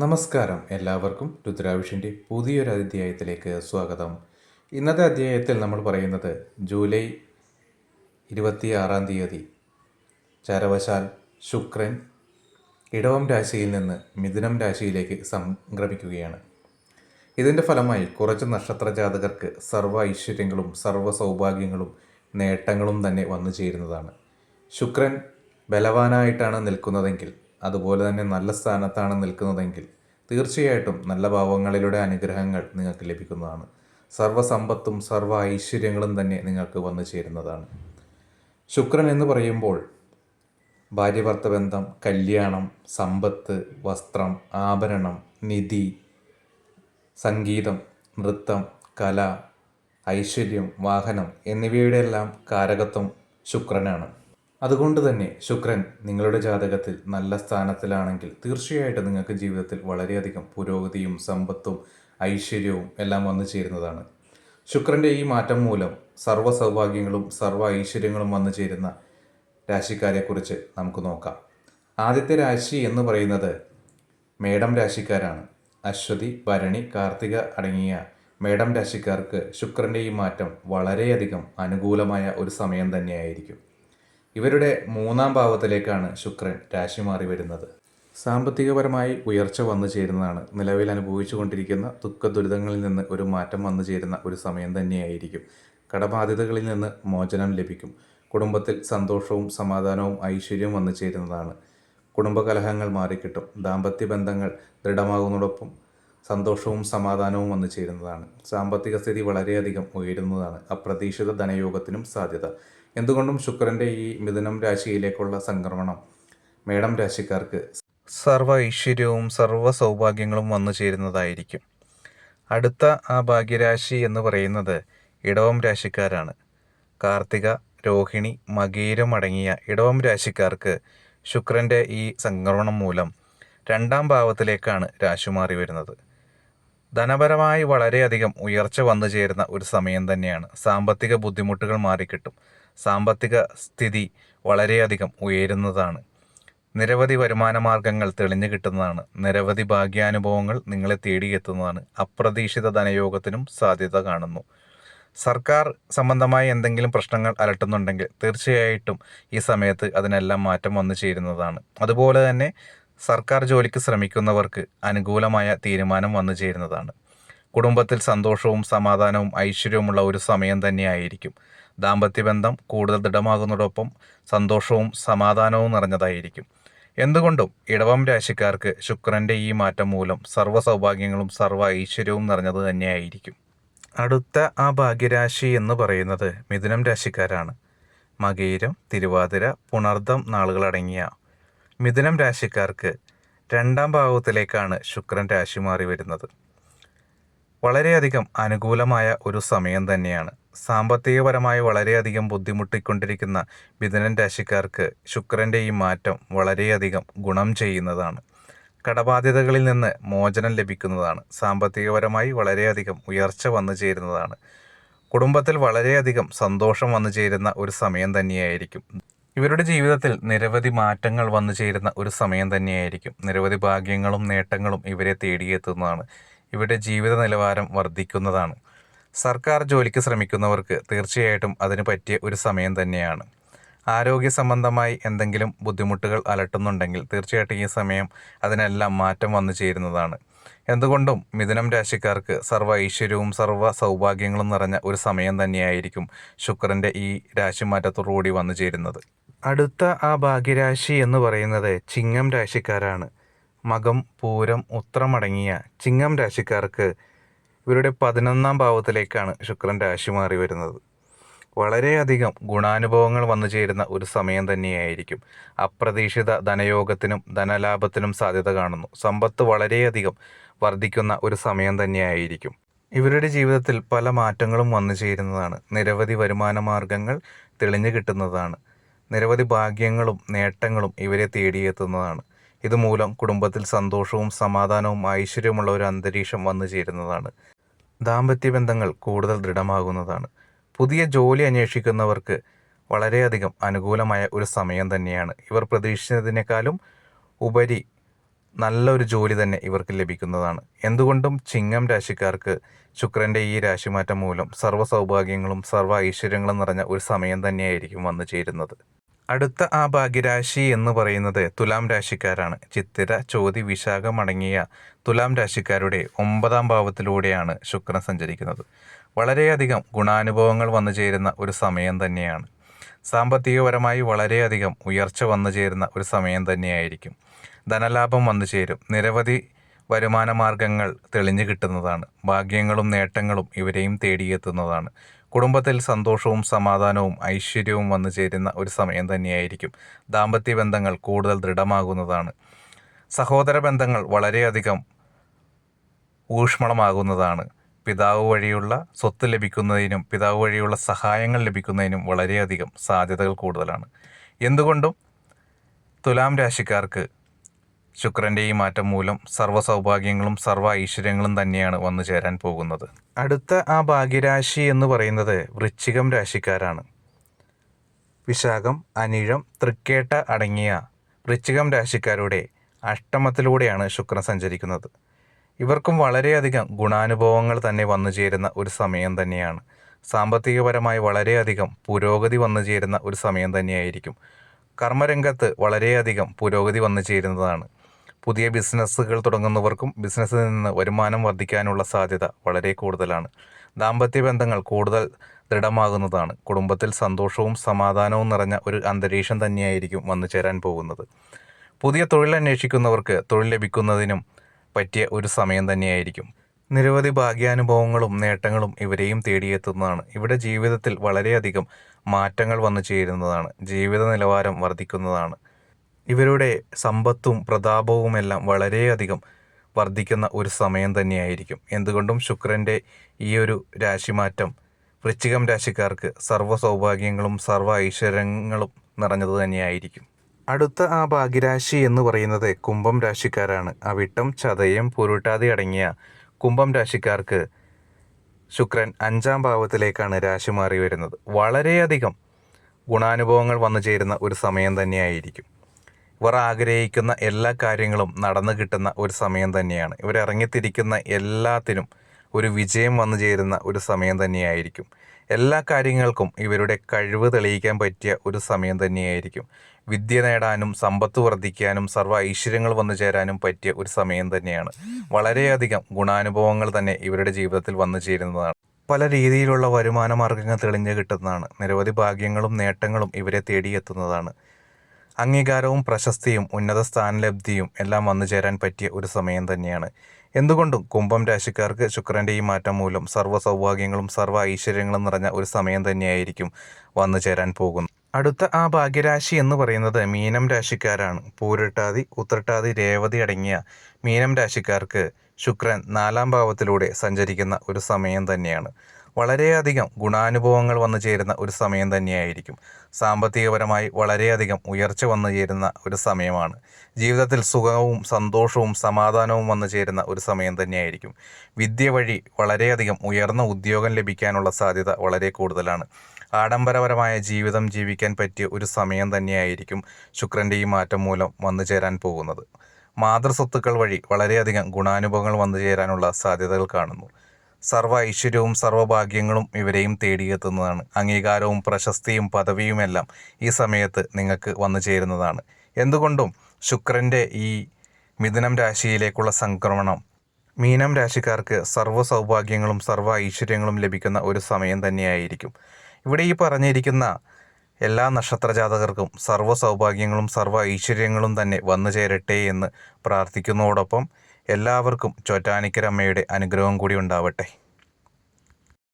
നമസ്കാരം എല്ലാവർക്കും രുദ്രാവിഷിന്റെ പുതിയൊരു അധ്യായത്തിലേക്ക് സ്വാഗതം. ഇന്നത്തെ അധ്യായത്തിൽ നമ്മൾ പറയുന്നത് ജൂലൈ ഇരുപത്തിയാറാം തീയതി. ചരവശാൽ ശുക്രൻ ഇടവം രാശിയിൽ നിന്ന് മിഥുനം രാശിയിലേക്ക് സംക്രമിക്കുകയാണ്. ഇതിന്റെ ഫലമായി കുറച്ച് നക്ഷത്ര ജാതകർക്ക് സർവ ഐശ്വര്യങ്ങളും സർവ സൗഭാഗ്യങ്ങളും നേട്ടങ്ങളും തന്നെ വന്നു ചേരുന്നതാണ്. ശുക്രൻ ബലവാനായിട്ടാണ് നിൽക്കുന്നതെങ്കിൽ അതുപോലെ തന്നെ നല്ല സ്ഥാനത്താണ് നിൽക്കുന്നതെങ്കിൽ തീർച്ചയായിട്ടും നല്ല ഭാവങ്ങളിലൂടെ അനുഗ്രഹങ്ങൾ നിങ്ങൾക്ക് ലഭിക്കുന്നതാണ്. സർവസമ്പത്തും സർവ ഐശ്വര്യങ്ങളും തന്നെ നിങ്ങൾക്ക് വന്നു ചേരുന്നതാണ്. ശുക്രൻ എന്ന് പറയുമ്പോൾ ഭാര്യഭർത്ത ബന്ധം കല്യാണം സമ്പത്ത് വസ്ത്രം ആഭരണം നിധി സംഗീതം നൃത്തം കല ഐശ്വര്യം വാഹനം എന്നിവയുടെ എല്ലാം കാരകത്വം ശുക്രനാണ്. അതുകൊണ്ട് തന്നെ ശുക്രൻ നിങ്ങളുടെ ജാതകത്തിൽ നല്ല സ്ഥാനത്തിലാണെങ്കിൽ തീർച്ചയായിട്ടും നിങ്ങൾക്ക് ജീവിതത്തിൽ വളരെയധികം പുരോഗതിയും സമ്പത്തും ഐശ്വര്യവും എല്ലാം വന്നു ചേരുന്നതാണ്. ശുക്രന്റെ ഈ മാറ്റം മൂലം സർവ സൗഭാഗ്യങ്ങളും സർവ ഐശ്വര്യങ്ങളും വന്നു ചേരുന്ന രാശിക്കാരെക്കുറിച്ച് നമുക്ക് നോക്കാം. ആദ്യത്തെ രാശി എന്ന് പറയുന്നത് മേടം രാശിക്കാരാണ്. അശ്വതി ഭരണി കാർത്തിക അടങ്ങിയ മേടം രാശിക്കാർക്ക് ശുക്രന്റെ ഈ മാറ്റം വളരെയധികം അനുകൂലമായ ഒരു സമയം തന്നെയായിരിക്കും. ഇവരുടെ മൂന്നാം ഭാവത്തിലേക്കാണ് ശുക്രൻ രാശി മാറി വരുന്നത്. സാമ്പത്തികപരമായി ഉയർച്ച വന്നു ചേരുന്നതാണ് നിലവിൽ അനുഭവിച്ചു കൊണ്ടിരിക്കുന്ന ദുഃഖ ദുരിതങ്ങളിൽ നിന്ന് ഒരു മാറ്റം വന്നു ചേരുന്ന ഒരു സമയം തന്നെയായിരിക്കും. കടബാധ്യതകളിൽ നിന്ന് മോചനം ലഭിക്കും. കുടുംബത്തിൽ സന്തോഷവും സമാധാനവും ഐശ്വര്യവും വന്നു ചേരുന്നതാണ്. കുടുംബകലഹങ്ങൾ മാറിക്കിട്ടും. ദാമ്പത്യ ബന്ധങ്ങൾ ദൃഢമാകുന്നതോടൊപ്പം സന്തോഷവും സമാധാനവും വന്നു ചേരുന്നതാണ്. സാമ്പത്തിക സ്ഥിതി വളരെയധികം ഉയരുന്നതാണ്. അപ്രതീക്ഷിത ധനയോഗത്തിനും സാധ്യത. എന്തുകൊണ്ടും ശുക്രന്റെ ഈ മിഥുനം രാശിയിലേക്കുള്ള സംക്രമണം മേടം രാശിക്കാർക്ക് സർവ ഐശ്വര്യവും സർവ സൗഭാഗ്യങ്ങളും വന്നു ചേരുന്നതായിരിക്കും. അടുത്ത ആ ഭാഗ്യരാശി എന്ന് പറയുന്നത് ഇടവം രാശിക്കാരാണ്. കാർത്തിക രോഹിണി മകീരം അടങ്ങിയ ഇടവം രാശിക്കാർക്ക് ശുക്രന്റെ ഈ സംക്രമണം മൂലം രണ്ടാം ഭാവത്തിലേക്കാണ് രാശി മാറി വരുന്നത്. ധനപരമായി വളരെയധികം ഉയർച്ച വന്നു ചേരുന്ന ഒരു സമയം തന്നെയാണ്. സാമ്പത്തിക ബുദ്ധിമുട്ടുകൾ മാറിക്കിട്ടും. സാമ്പത്തിക സ്ഥിതി വളരെയധികം ഉയരുന്നതാണ്. നിരവധി വരുമാന മാർഗങ്ങൾ തെളിഞ്ഞു കിട്ടുന്നതാണ്. നിരവധി ഭാഗ്യാനുഭവങ്ങൾ നിങ്ങളെ തേടിയെത്തുന്നതാണ്. അപ്രതീക്ഷിത ധനയോഗത്തിനും സാധ്യത കാണുന്നു. സർക്കാർ സംബന്ധമായ എന്തെങ്കിലും പ്രശ്നങ്ങൾ അലട്ടുന്നുണ്ടെങ്കിൽ തീർച്ചയായിട്ടും ഈ സമയത്ത് അതിനെല്ലാം മാറ്റം വന്നു ചേരുന്നതാണ്. അതുപോലെ തന്നെ സർക്കാർ ജോലിക്ക് ശ്രമിക്കുന്നവർക്ക് അനുകൂലമായ തീരുമാനം വന്നു ചേരുന്നതാണ്. കുടുംബത്തിൽ സന്തോഷവും സമാധാനവും ഐശ്വര്യവുമുള്ള ഒരു സമയം തന്നെയായിരിക്കും. ദാമ്പത്യബന്ധം കൂടുതൽ ദൃഢമാകുന്നതോടൊപ്പം സന്തോഷവും സമാധാനവും നിറഞ്ഞതായിരിക്കും. എന്തുകൊണ്ടും ഇടവം രാശിക്കാർക്ക് ശുക്രന്റെ ഈ മാറ്റം മൂലം സർവ സൗഭാഗ്യങ്ങളും സർവ ഐശ്വര്യവും നിറഞ്ഞത് തന്നെയായിരിക്കും. അടുത്ത ആ ഭാഗ്യരാശി എന്ന് പറയുന്നത് മിഥുനം രാശിക്കാരാണ്. മകീരം തിരുവാതിര പുണർദം നാളുകളടങ്ങിയ മിഥുനം രാശിക്കാർക്ക് രണ്ടാം ഭാവത്തിലേക്കാണ് ശുക്രൻ രാശി മാറി വരുന്നത്. വളരെയധികം അനുകൂലമായ ഒരു സമയം തന്നെയാണ്. സാമ്പത്തികപരമായി വളരെയധികം ബുദ്ധിമുട്ടിക്കൊണ്ടിരിക്കുന്ന മിഥുനൻ രാശിക്കാർക്ക് ശുക്രന്റെ ഈ മാറ്റം വളരെയധികം ഗുണം ചെയ്യുന്നതാണ്. കടബാധ്യതകളിൽ നിന്ന് മോചനം ലഭിക്കുന്നതാണ്. സാമ്പത്തികപരമായി വളരെയധികം ഉയർച്ച വന്നു ചേരുന്നതാണ്. കുടുംബത്തിൽ വളരെയധികം സന്തോഷം വന്നു ചേരുന്ന ഒരു സമയം തന്നെയായിരിക്കും. ഇവരുടെ ജീവിതത്തിൽ നിരവധി മാറ്റങ്ങൾ വന്നു ചേരുന്ന ഒരു സമയം തന്നെയായിരിക്കും. നിരവധി ഭാഗ്യങ്ങളും നേട്ടങ്ങളും ഇവരെ തേടിയെത്തുന്നതാണ്. ഇവരുടെ ജീവിത നിലവാരം വർദ്ധിക്കുന്നതാണ്. സർക്കാർ ജോലിക്ക് ശ്രമിക്കുന്നവർക്ക് തീർച്ചയായിട്ടും അതിന് പറ്റിയ ഒരു സമയം തന്നെയാണ്. ആരോഗ്യ സംബന്ധമായി എന്തെങ്കിലും ബുദ്ധിമുട്ടുകൾ അലട്ടുന്നുണ്ടെങ്കിൽ തീർച്ചയായിട്ടും ഈ സമയം അതിനെല്ലാം മാറ്റം വന്നു ചേരുന്നതാണ്. എന്തുകൊണ്ടും മിഥുനം രാശിക്കാർക്ക് സർവ ഐശ്വര്യവും സർവ സൗഭാഗ്യങ്ങളും നിറഞ്ഞ ഒരു സമയം തന്നെയായിരിക്കും ശുക്രന്റെ ഈ രാശിമാറ്റത്തോടുകൂടി വന്നു ചേരുന്നത്. അടുത്ത ആ ഭാഗ്യരാശി എന്ന് പറയുന്നത് ചിങ്ങം രാശിക്കാരാണ്. മകം പൂരം ഉത്രമടങ്ങിയ ചിങ്ങം രാശിക്കാർക്ക് ഇവരുടെ പതിനൊന്നാം ഭാവത്തിലേക്കാണ് ശുക്രൻ രാശി മാറി വരുന്നത്. വളരെയധികം ഗുണാനുഭവങ്ങൾ വന്നു ചേരുന്ന ഒരു സമയം തന്നെയായിരിക്കും. അപ്രതീക്ഷിത ധനയോഗത്തിനും ധനലാഭത്തിനും സാധ്യത കാണുന്നു. സമ്പത്ത് വളരെയധികം വർദ്ധിക്കുന്ന ഒരു സമയം തന്നെയായിരിക്കും. ഇവരുടെ ജീവിതത്തിൽ പല മാറ്റങ്ങളും വന്നു ചേരുന്നതാണ്. നിരവധി വരുമാന മാർഗങ്ങൾ തെളിഞ്ഞു കിട്ടുന്നതാണ്. നിരവധി ഭാഗ്യങ്ങളും നേട്ടങ്ങളും ഇവരെ തേടിയെത്തുന്നതാണ്. ഇതുമൂലം കുടുംബത്തിൽ സന്തോഷവും സമാധാനവും ഐശ്വര്യമുള്ള ഒരു അന്തരീക്ഷം വന്നു ചേരുന്നതാണ്. ദാമ്പത്യ ബന്ധങ്ങൾ കൂടുതൽ ദൃഢമാകുന്നതാണ്. പുതിയ ജോലി അന്വേഷിക്കുന്നവർക്ക് വളരെയധികം അനുകൂലമായ ഒരു സമയം തന്നെയാണ്. ഇവർ പ്രതീക്ഷിച്ചതിനേക്കാളും ഉപരി നല്ലൊരു ജോലി തന്നെ ഇവർക്ക് ലഭിക്കുന്നതാണ്. എന്തുകൊണ്ടും ചിങ്ങം രാശിക്കാർക്ക് ശുക്രന്റെ ഈ രാശിമാറ്റം മൂലം സർവ സൗഭാഗ്യങ്ങളും സർവ ഐശ്വര്യങ്ങളും നിറഞ്ഞ ഒരു സമയം തന്നെയായിരിക്കും വന്നു ചേരുന്നത്. അടുത്ത ആ ഭാഗ്യരാശി എന്ന് പറയുന്നത് തുലാം രാശിക്കാരാണ്. ചിത്തിര ചോതി വിശാഖം അടങ്ങിയ തുലാം രാശിക്കാരുടെ ഒമ്പതാം ഭാവത്തിലൂടെയാണ് ശുക്രൻ സഞ്ചരിക്കുന്നത്. വളരെയധികം ഗുണാനുഭവങ്ങൾ വന്നു ചേരുന്ന ഒരു സമയം തന്നെയാണ്. സാമ്പത്തികപരമായി വളരെയധികം ഉയർച്ച വന്നു ചേരുന്ന ഒരു സമയം തന്നെയായിരിക്കും. ധനലാഭം വന്നു ചേരും. നിരവധി വരുമാന മാർഗങ്ങൾ തെളിഞ്ഞു കിട്ടുന്നതാണ്. ഭാഗ്യങ്ങളും നേട്ടങ്ങളും ഇവരെയും തേടിയെത്തുന്നതാണ്. കുടുംബത്തിൽ സന്തോഷവും സമാധാനവും ഐശ്വര്യവും വന്നു ചേരുന്ന ഒരു സമയം തന്നെയായിരിക്കും. ദാമ്പത്യ ബന്ധങ്ങൾ കൂടുതൽ ദൃഢമാകുന്നതാണ്. സഹോദര ബന്ധങ്ങൾ വളരെയധികം ഊഷ്മളമാകുന്നതാണ്. പിതാവ് വഴിയുള്ള സ്വത്ത് ലഭിക്കുന്നതിനും പിതാവ് വഴിയുള്ള സഹായങ്ങൾ ലഭിക്കുന്നതിനും വളരെയധികം സാധ്യതകൾ കൂടുതലാണ്. എന്തുകൊണ്ടും തുലാം രാശിക്കാർക്ക് ശുക്രന്റെ ഈ മാറ്റം മൂലം സർവ സൗഭാഗ്യങ്ങളും സർവ ഐശ്വര്യങ്ങളും തന്നെയാണ് വന്നു ചേരാൻ പോകുന്നത്. അടുത്ത ആ ഭാഗ്യരാശി എന്ന് പറയുന്നത് വൃശ്ചികം രാശിക്കാരാണ്. വിശാഖം അനിഴം തൃക്കേട്ട അടങ്ങിയ വൃശ്ചികം രാശിക്കാരുടെ അഷ്ടമത്തിലൂടെയാണ് ശുക്രൻ സഞ്ചരിക്കുന്നത്. ഇവർക്കും വളരെയധികം ഗുണാനുഭവങ്ങൾ തന്നെ വന്നു ചേരുന്ന ഒരു സമയം തന്നെയാണ്. സാമ്പത്തികപരമായി വളരെയധികം പുരോഗതി വന്നു ചേരുന്ന ഒരു സമയം തന്നെയായിരിക്കും. കർമ്മരംഗത്ത് വളരെയധികം പുരോഗതി വന്നു ചേരുന്നതാണ്. പുതിയ ബിസിനസ്സുകൾ തുടങ്ങുന്നവർക്കും ബിസിനസ്സിൽ നിന്ന് വരുമാനം വർദ്ധിക്കാനുള്ള സാധ്യത വളരെ കൂടുതലാണ്. ദാമ്പത്യ ബന്ധങ്ങൾ കൂടുതൽ ദൃഢമാകുന്നതാണ്. കുടുംബത്തിൽ സന്തോഷവും സമാധാനവും നിറഞ്ഞ ഒരു അന്തരീക്ഷം തന്നെയായിരിക്കും വന്നു ചേരാൻ പോകുന്നത്. പുതിയ തൊഴിൽ അന്വേഷിക്കുന്നവർക്ക് തൊഴിൽ ലഭിക്കുന്നതിനും പറ്റിയ ഒരു സമയം തന്നെയായിരിക്കും. നിരവധി ഭാഗ്യാനുഭവങ്ങളും നേട്ടങ്ങളും ഇവരെയും തേടിയെത്തുന്നതാണ്. ഇവിടെ ജീവിതത്തിൽ വളരെയധികം മാറ്റങ്ങൾ വന്നു ചേരുന്നതാണ്. ജീവിത നിലവാരം വർദ്ധിക്കുന്നതാണ്. ഇവരുടെ സമ്പത്തും പ്രതാപവുമെല്ലാം വളരെയധികം വർദ്ധിക്കുന്ന ഒരു സമയം തന്നെയായിരിക്കും. എന്തുകൊണ്ടും ശുക്രന്റെ ഈ ഒരു രാശിമാറ്റം വൃശ്ചികം രാശിക്കാർക്ക് സർവ സൗഭാഗ്യങ്ങളും സർവ ഐശ്വര്യങ്ങളും നിറഞ്ഞത് തന്നെയായിരിക്കും. അടുത്ത ആ ഭാഗ്യരാശി എന്ന് പറയുന്നത് കുംഭം രാശിക്കാരാണ്. അവിട്ടം ചതയം പുരുട്ടാതി അടങ്ങിയ കുംഭം രാശിക്കാർക്ക് ശുക്രൻ അഞ്ചാം ഭാവത്തിലേക്കാണ് രാശി മാറി വരുന്നത്. വളരെയധികം ഗുണാനുഭവങ്ങൾ വന്നു ചേരുന്ന ഒരു സമയം തന്നെയായിരിക്കും. ഇവർ ആഗ്രഹിക്കുന്ന എല്ലാ കാര്യങ്ങളും നടന്നു കിട്ടുന്ന ഒരു സമയം തന്നെയാണ്. ഇവർ ഇറങ്ങിത്തിരിക്കുന്ന എല്ലാത്തിനും ഒരു വിജയം വന്നു ചേരുന്ന ഒരു സമയം തന്നെയായിരിക്കും. എല്ലാ കാര്യങ്ങൾക്കും ഇവരുടെ കഴിവ് തെളിയിക്കാൻ പറ്റിയ ഒരു സമയം തന്നെയായിരിക്കും. വിദ്യ നേടാനും സമ്പത്ത് വർദ്ധിക്കാനും സർവ ഐശ്വര്യങ്ങൾ വന്നു ചേരാനും പറ്റിയ ഒരു സമയം തന്നെയാണ്. വളരെയധികം ഗുണാനുഭവങ്ങൾ തന്നെ ഇവരുടെ ജീവിതത്തിൽ വന്നു ചേരുന്നതാണ്. പല രീതിയിലുള്ള വരുമാന മാർഗങ്ങൾ തെളിഞ്ഞു കിട്ടുന്നതാണ്. നിരവധി ഭാഗ്യങ്ങളും നേട്ടങ്ങളും ഇവരെ തേടിയെത്തുന്നതാണ്. അംഗീകാരവും പ്രശസ്തിയും ഉന്നത സ്ഥാനലബ്ധിയും എല്ലാം വന്നു ചേരാൻ പറ്റിയ ഒരു സമയം തന്നെയാണ്. എന്തുകൊണ്ടും കുംഭം രാശിക്കാർക്ക് ശുക്രന്റെ ഈ മാറ്റം മൂലം സർവ സൗഭാഗ്യങ്ങളും സർവ ഐശ്വര്യങ്ങളും നിറഞ്ഞ ഒരു സമയം തന്നെയായിരിക്കും വന്നു ചേരാൻ പോകുന്നത്. അടുത്ത ആ ഭാഗ്യരാശി എന്ന് പറയുന്നത് മീനം രാശിക്കാരാണ്. പൂരട്ടാതി ഉത്രട്ടാതി രേവതി അടങ്ങിയ മീനം രാശിക്കാർക്ക് ശുക്രൻ നാലാം ഭാവത്തിലൂടെ സഞ്ചരിക്കുന്ന ഒരു സമയം തന്നെയാണ്. വളരെയധികം ഗുണാനുഭവങ്ങൾ വന്നു ചേരുന്ന ഒരു സമയം തന്നെയായിരിക്കും. സാമ്പത്തികപരമായി വളരെയധികം ഉയർച്ച വന്നു ചേരുന്ന ഒരു സമയമാണ്. ജീവിതത്തിൽ സുഖവും സന്തോഷവും സമാധാനവും വന്നു ചേരുന്ന ഒരു സമയം തന്നെയായിരിക്കും. വിദ്യ വഴി വളരെയധികം ഉയർന്ന ഉദ്യോഗം ലഭിക്കാനുള്ള സാധ്യത വളരെ കൂടുതലാണ്. ആഡംബരപരമായ ജീവിതം ജീവിക്കാൻ പറ്റിയ ഒരു സമയം തന്നെയായിരിക്കും ശുക്രന്റെ ഈ മാറ്റം മൂലം വന്നു ചേരാൻ പോകുന്നത്. മാതൃസ്വത്തുക്കൾ വഴി വളരെയധികം ഗുണാനുഭവങ്ങൾ വന്നു ചേരാനുള്ള സാധ്യതകൾ കാണുന്നു. സർവ ഐശ്വര്യവും സർവഭാഗ്യങ്ങളും ഇവരെയും തേടിയെത്തുന്നതാണ്. അംഗീകാരവും പ്രശസ്തിയും പദവിയുമെല്ലാം ഈ സമയത്ത് നിങ്ങൾക്ക് വന്നു ചേരുന്നതാണ്. എന്തുകൊണ്ടും ശുക്രന്റെ ഈ മിഥുനം രാശിയിലേക്കുള്ള സംക്രമണം മീനം രാശിക്കാർക്ക് സർവ സൗഭാഗ്യങ്ങളും സർവ ഐശ്വര്യങ്ങളും ലഭിക്കുന്ന ഒരു സമയം തന്നെയായിരിക്കും. ഇവിടെ ഈ പറഞ്ഞിരിക്കുന്ന എല്ലാ നക്ഷത്രജാതകർക്കും സർവ സൗഭാഗ്യങ്ങളും സർവ ഐശ്വര്യങ്ങളും തന്നെ വന്നു ചേരട്ടെ എന്ന് പ്രാർത്ഥിക്കുന്നതോടൊപ്പം എല്ലാവർക്കും ചോറ്റാനിക്കരമ്മയുടെ അനുഗ്രഹം കൂടി ഉണ്ടാവട്ടെ.